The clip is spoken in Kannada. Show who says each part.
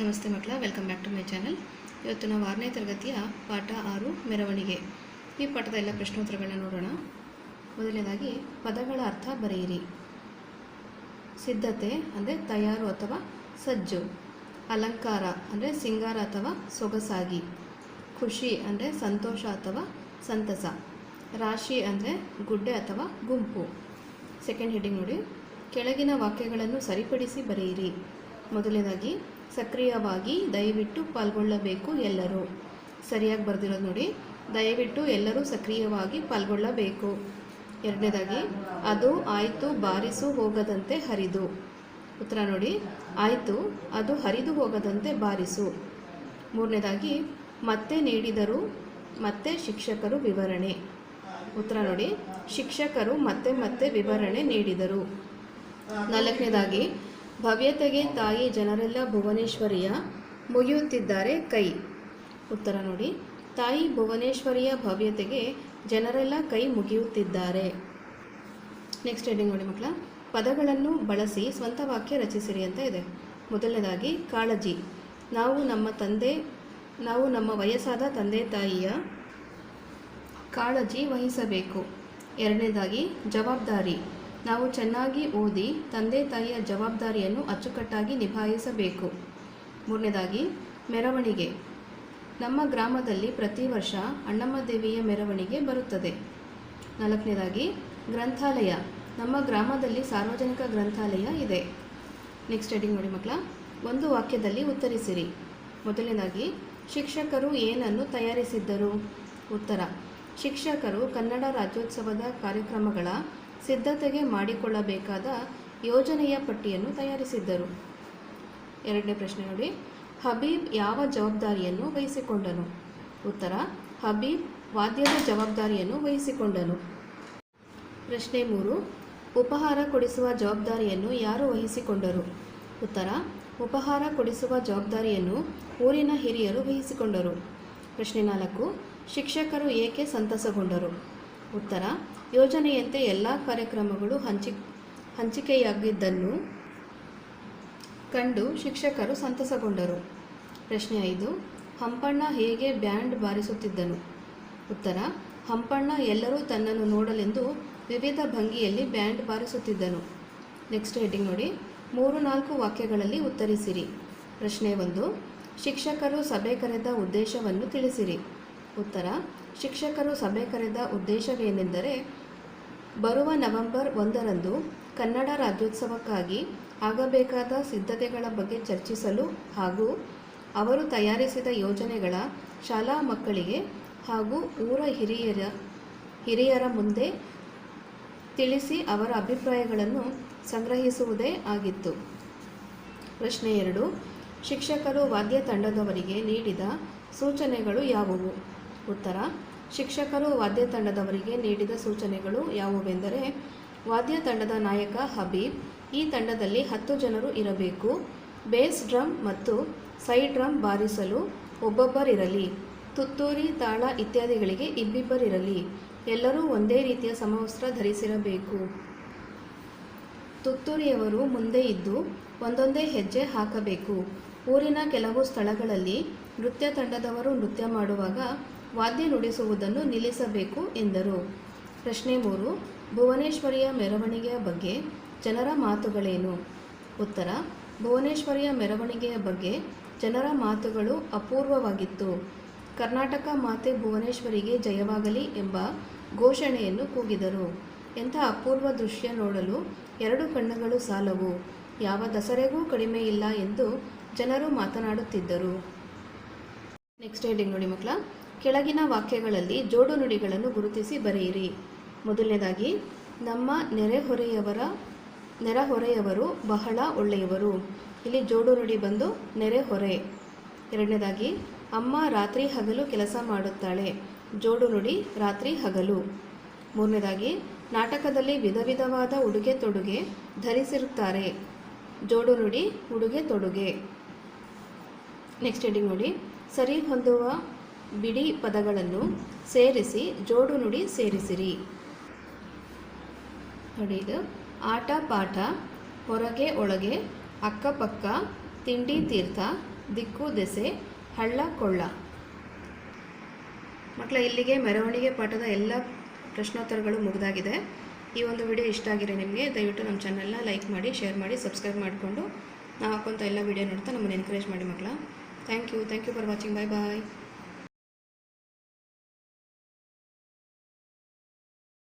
Speaker 1: ನಮಸ್ತೆ ಮಕ್ಕಳ welcome back to my channel ಇವತ್ತು ನಾವು ಆರನೇ ತರಗತಿಯ ಪಾಠ ಆರು, ಮೆರವಣಿಗೆ. ಈ ಪಾಠದ ಎಲ್ಲ ಪ್ರಶ್ನೋತ್ತರಗಳನ್ನ ನೋಡೋಣ. ಮೊದಲನೇದಾಗಿ, ಪದಗಳ ಅರ್ಥ ಬರೆಯಿರಿ. ಸಿದ್ಧತೆ ಅಂದರೆ ತಯಾರು ಅಥವಾ ಸಜ್ಜು. ಅಲಂಕಾರ ಅಂದರೆ ಸಿಂಗಾರ ಅಥವಾ ಸೊಗಸಾಗಿ. ಖುಷಿ ಅಂದರೆ ಸಂತೋಷ ಅಥವಾ ಸಂತಸ. ರಾಶಿ ಅಂದರೆ ಗುಡ್ಡೆ ಅಥವಾ ಗುಂಪು. ಸೆಕೆಂಡ್ ಹೆಡ್ಡಿಂಗ್ ನೋಡಿ. ಕೆಳಗಿನ ವಾಕ್ಯಗಳನ್ನು ಸರಿಪಡಿಸಿ ಬರೆಯಿರಿ. ಮೊದಲನೇದಾಗಿ ಸಕ್ರಿಯವಾಗಿ ದಯವಿಟ್ಟು ಪಾಲ್ಗೊಳ್ಳಬೇಕು ಎಲ್ಲರೂ. ಸರಿಯಾಗಿ ಬರೆದಿರೋದು ನೋಡಿ. ದಯವಿಟ್ಟು ಎಲ್ಲರೂ ಸಕ್ರಿಯವಾಗಿ ಪಾಲ್ಗೊಳ್ಳಬೇಕು. ಎರಡನೇದಾಗಿ, ಅದು ಆಯಿತು ಬಾರಿಸು ಹೋಗದಂತೆ ಹರಿದು. ಉತ್ತರ ನೋಡಿ. ಆಯಿತು, ಅದು ಹರಿದು ಹೋಗದಂತೆ ಬಾರಿಸು. ಮೂರನೇದಾಗಿ, ಮತ್ತೆ ನೀಡಿದರು ಮತ್ತೆ ಶಿಕ್ಷಕರು ವಿವರಣೆ. ಉತ್ತರ ನೋಡಿ. ಶಿಕ್ಷಕರು ಮತ್ತೆ ಮತ್ತೆ ವಿವರಣೆ ನೀಡಿದರು. ನಾಲ್ಕನೇದಾಗಿ ಭವ್ಯತೆಗೆ ತಾಯಿ ಜನರೆಲ್ಲ ಭುವನೇಶ್ವರಿಯ ಮುಗಿಯುತ್ತಿದ್ದಾರೆ ಕೈ. ಉತ್ತರ ನೋಡಿ. ತಾಯಿ ಭುವನೇಶ್ವರಿಯ ಭವ್ಯತೆಗೆ ಜನರೆಲ್ಲ ಕೈ ಮುಗಿಯುತ್ತಿದ್ದಾರೆ. ನೆಕ್ಸ್ಟ್ ಹೇಳಿ ನೋಡಿ ಮಕ್ಕಳ. ಪದಗಳನ್ನು ಬಳಸಿ ಸ್ವಂತ ವಾಕ್ಯ ರಚಿಸಿರಿ ಅಂತ ಇದೆ. ಮೊದಲನೇದಾಗಿ, ಕಾಳಜಿ. ನಾವು ನಮ್ಮ ತಂದೆ, ನಾವು ನಮ್ಮ ವಯಸ್ಸಾದ ತಂದೆ ತಾಯಿಯ ಕಾಳಜಿ ವಹಿಸಬೇಕು. ಎರಡನೇದಾಗಿ, ಜವಾಬ್ದಾರಿ. ನಾವು ಚೆನ್ನಾಗಿ ಓದಿ ತಂದೆ ತಾಯಿಯ ಜವಾಬ್ದಾರಿಯನ್ನು ಅಚ್ಚುಕಟ್ಟಾಗಿ ನಿಭಾಯಿಸಬೇಕು. ಮೂರನೇದಾಗಿ, ಮೆರವಣಿಗೆ. ನಮ್ಮ ಗ್ರಾಮದಲ್ಲಿ ಪ್ರತಿ ವರ್ಷ ಅಣ್ಣಮ್ಮ ದೇವಿಯ ಮೆರವಣಿಗೆ ಬರುತ್ತದೆ. ನಾಲ್ಕನೇದಾಗಿ, ಗ್ರಂಥಾಲಯ. ನಮ್ಮ ಗ್ರಾಮದಲ್ಲಿ ಸಾರ್ವಜನಿಕ ಗ್ರಂಥಾಲಯ ಇದೆ. ನೆಕ್ಸ್ಟ್ ಹೆಡಿಂಗ್ ನೋಡಿ ಮಕ್ಕಳ. ಒಂದು ವಾಕ್ಯದಲ್ಲಿ ಉತ್ತರಿಸಿರಿ. ಮೊದಲನೇದಾಗಿ, ಶಿಕ್ಷಕರು ಏನನ್ನು ತಯಾರಿಸಿದ್ದರು? ಉತ್ತರ. ಶಿಕ್ಷಕರು ಕನ್ನಡ ರಾಜ್ಯೋತ್ಸವದ ಕಾರ್ಯಕ್ರಮಗಳ ಸಿದ್ಧತೆಗೆ ಮಾಡಿಕೊಳ್ಳಬೇಕಾದ ಯೋಜನೆಯ ಪಟ್ಟಿಯನ್ನು ತಯಾರಿಸಿದ್ದರು. ಎರಡನೇ ಪ್ರಶ್ನೆ ನೋಡಿ. ಹಬೀಬ್ ಯಾವ ಜವಾಬ್ದಾರಿಯನ್ನು ವಹಿಸಿಕೊಂಡನು? ಉತ್ತರ, ಹಬೀಬ್ ವಾದ್ಯದ ಜವಾಬ್ದಾರಿಯನ್ನು ವಹಿಸಿಕೊಂಡನು. ಪ್ರಶ್ನೆ ಮೂರು. ಉಪಹಾರ ಕೊಡಿಸುವ ಜವಾಬ್ದಾರಿಯನ್ನು ಯಾರು ವಹಿಸಿಕೊಂಡರು? ಉತ್ತರ, ಉಪಹಾರ ಕೊಡಿಸುವ ಜವಾಬ್ದಾರಿಯನ್ನು ಊರಿನ ಹಿರಿಯರು ವಹಿಸಿಕೊಂಡರು. ಪ್ರಶ್ನೆ ನಾಲ್ಕು. ಶಿಕ್ಷಕರು ಏಕೆ ಸಂತಸಗೊಂಡರು? ಉತ್ತರ ಯೋಜನೆಯಂತೆ ಎಲ್ಲ ಕಾರ್ಯಕ್ರಮಗಳು ಹಂಚಿ, ಹಂಚಿಕೆಯಾಗಿದ್ದನ್ನು ಕಂಡು ಶಿಕ್ಷಕರು ಸಂತಸಗೊಂಡರು. ಪ್ರಶ್ನೆ ಐದು, ಹಂಪಣ್ಣ ಹೇಗೆ ಬ್ಯಾಂಡ್ ಬಾರಿಸುತ್ತಿದ್ದನು? ಉತ್ತರ, ಹಂಪಣ್ಣ ಎಲ್ಲರೂ ತನ್ನನ್ನು ನೋಡಲೆಂದು ವಿವಿಧ ಭಂಗಿಯಲ್ಲಿ ಬ್ಯಾಂಡ್ ಬಾರಿಸುತ್ತಿದ್ದನು. ನೆಕ್ಸ್ಟ್ ಹೆಡ್ಡಿಂಗ್ ನೋಡಿ, ಮೂರು ನಾಲ್ಕು ವಾಕ್ಯಗಳಲ್ಲಿ ಉತ್ತರಿಸಿರಿ. ಪ್ರಶ್ನೆ ಒಂದು, ಶಿಕ್ಷಕರು ಸಭೆ ಕರೆದ ಉದ್ದೇಶವನ್ನು ತಿಳಿಸಿರಿ. ಉತ್ತರ, ಶಿಕ್ಷಕರು ಸಭೆ ಕರೆದ ಉದ್ದೇಶವೇನೆಂದರೆ ಬರುವ ನವೆಂಬರ್ ಒಂದರಂದು ಕನ್ನಡ ರಾಜ್ಯೋತ್ಸವಕ್ಕಾಗಿ ಆಗಬೇಕಾದ ಸಿದ್ಧತೆಗಳ ಬಗ್ಗೆ ಚರ್ಚಿಸಲು ಹಾಗೂ ಅವರು ತಯಾರಿಸಿದ ಯೋಜನೆಗಳ ಶಾಲಾ ಮಕ್ಕಳಿಗೆ ಹಾಗೂ ಊರ ಹಿರಿಯರ ಹಿರಿಯರ ಮುಂದೆ ತಿಳಿಸಿ ಅವರ ಅಭಿಪ್ರಾಯಗಳನ್ನು ಸಂಗ್ರಹಿಸುವುದೇ ಆಗಿತ್ತು. ಪ್ರಶ್ನೆ ಎರಡು, ಶಿಕ್ಷಕರು ವಾದ್ಯ ತಂಡದವರಿಗೆ ನೀಡಿದ ಸೂಚನೆಗಳು ಯಾವುವು? ಉತ್ತರ ಶಿಕ್ಷಕರು ವಾದ್ಯ ತಂಡದವರಿಗೆ ನೀಡಿದ ಸೂಚನೆಗಳು ಯಾವುವೆಂದರೆ, ವಾದ್ಯ ತಂಡದ ನಾಯಕ ಹಬೀಬ್, ಈ ತಂಡದಲ್ಲಿ ಹತ್ತು ಜನರು ಇರಬೇಕು. ಬೇಸ್ ಡ್ರಮ್ ಮತ್ತು ಸೈಡ್ ಡ್ರಮ್ ಬಾರಿಸಲು ಒಬ್ಬೊಬ್ಬರಿರಲಿ ತುತ್ತೂರಿ, ತಾಳ ಇತ್ಯಾದಿಗಳಿಗೆ ಇಬ್ಬಿಬ್ಬರಿರಲಿ ಎಲ್ಲರೂ ಒಂದೇ ರೀತಿಯ ಸಮವಸ್ತ್ರ ಧರಿಸಿರಬೇಕು. ತುತ್ತೂರಿಯವರು ಮುಂದೆ ಇದ್ದು ಒಂದೊಂದೇ ಹೆಜ್ಜೆ ಹಾಕಬೇಕು. ಊರಿನ ಕೆಲವು ಸ್ಥಳಗಳಲ್ಲಿ ನೃತ್ಯ ತಂಡದವರು ನೃತ್ಯ ಮಾಡುವಾಗ ವಾದ್ಯ ನುಡಿಸುವುದನ್ನು ನಿಲ್ಲಿಸಬೇಕು ಎಂದರು. ಪ್ರಶ್ನೆ ಮೂರು, ಭುವನೇಶ್ವರಿಯ ಮೆರವಣಿಗೆಯ ಬಗ್ಗೆ ಜನರ ಮಾತುಗಳೇನು? ಉತ್ತರ, ಭುವನೇಶ್ವರಿಯ ಮೆರವಣಿಗೆಯ ಬಗ್ಗೆ ಜನರ ಮಾತುಗಳು ಅಪೂರ್ವವಾಗಿತ್ತು. ಕರ್ನಾಟಕ ಮಾತೆ ಭುವನೇಶ್ವರಿಗೆ ಜಯವಾಗಲಿ ಎಂಬ ಘೋಷಣೆಯನ್ನು ಕೂಗಿದರು. ಎಂಥ ಅಪೂರ್ವ ದೃಶ್ಯ ನೋಡಲು ಎರಡು ಕಣ್ಣುಗಳು ಸಾಲವು. ಯಾವ ದಸರೆಗೂ ಕಡಿಮೆ ಇಲ್ಲ ಎಂದು ಜನರು ಮಾತನಾಡುತ್ತಿದ್ದರು. ನೆಕ್ಸ್ಟ್ ಹೇಳಿ ನೋಡಿ ಮಕ್ಕಳ. ಕೆಳಗಿನ ವಾಕ್ಯಗಳಲ್ಲಿ ಜೋಡು ನುಡಿಗಳನ್ನು ಗುರುತಿಸಿ ಬರೆಯಿರಿ. ಮೊದಲನೇದಾಗಿ, ನಮ್ಮ ನೆರೆಹೊರೆಯವರ, ನೆರೆಹೊರೆಯವರು ಬಹಳ ಒಳ್ಳೆಯವರು. ಇಲ್ಲಿ ಜೋಡು ನುಡಿ ಬಂದು ನೆರೆಹೊರೆ. ಎರಡನೇದಾಗಿ, ಅಮ್ಮ ರಾತ್ರಿ ಹಗಲು ಕೆಲಸ ಮಾಡುತ್ತಾಳೆ. ಜೋಡು ನುಡಿ ರಾತ್ರಿ ಹಗಲು. ಮೂರನೇದಾಗಿ, ನಾಟಕದಲ್ಲಿ ವಿಧ ವಿಧವಾದ ಉಡುಗೆ ತೊಡುಗೆ ಧರಿಸಿರುತ್ತಾರೆ. ಜೋಡು ನುಡಿ ಉಡುಗೆ ತೊಡುಗೆ. ನೆಕ್ಸ್ಟ್ ಹೆಡಿಂಗ್ ನೋಡಿ. ಸರಿ ಹೊಂದುವ ಬಿಡಿ ಪದಗಳನ್ನು ಸೇರಿಸಿ, ಜೋಡು ನುಡಿ ಸೇರಿಸಿರಿ. ನೋಡಿ ಇದು. ಆಟ, ಪಾಠ, ಹೊರಗೆ, ಒಳಗೆ, ಅಕ್ಕಪಕ್ಕ, ತಿಂಡಿ, ತೀರ್ಥ, ದಿಕ್ಕು, ದೆಸೆ, ಹಳ್ಳ, ಕೊಳ್ಳ. ಮಕ್ಕಳ ಇಲ್ಲಿಗೆ ಮೆರವಣಿಗೆ ಪಾಠದ ಎಲ್ಲ ಪ್ರಶ್ನೋತ್ತರಗಳು ಮುಗಿದಾಗಿದೆ. ಈ ಒಂದು ವಿಡಿಯೋ ಇಷ್ಟ ಆಗಿದೆ ನಿಮಗೆ, ದಯವಿಟ್ಟು ನಮ್ಮ ಚಾನಲ್ನ ಲೈಕ್ ಮಾಡಿ, ಶೇರ್ ಮಾಡಿ, ಸಬ್ಸ್ಕ್ರೈಬ್ ಮಾಡಿಕೊಂಡು ನಾವು ಹಾಕೋಂಥ ಎಲ್ಲ ವಿಡಿಯೋ ನೋಡ್ತಾ ನಮ್ಮನ್ನು ಎನ್ಕರೇಜ್ ಮಾಡಿ ಮಕ್ಕಳ thank you thank you for watching bye bye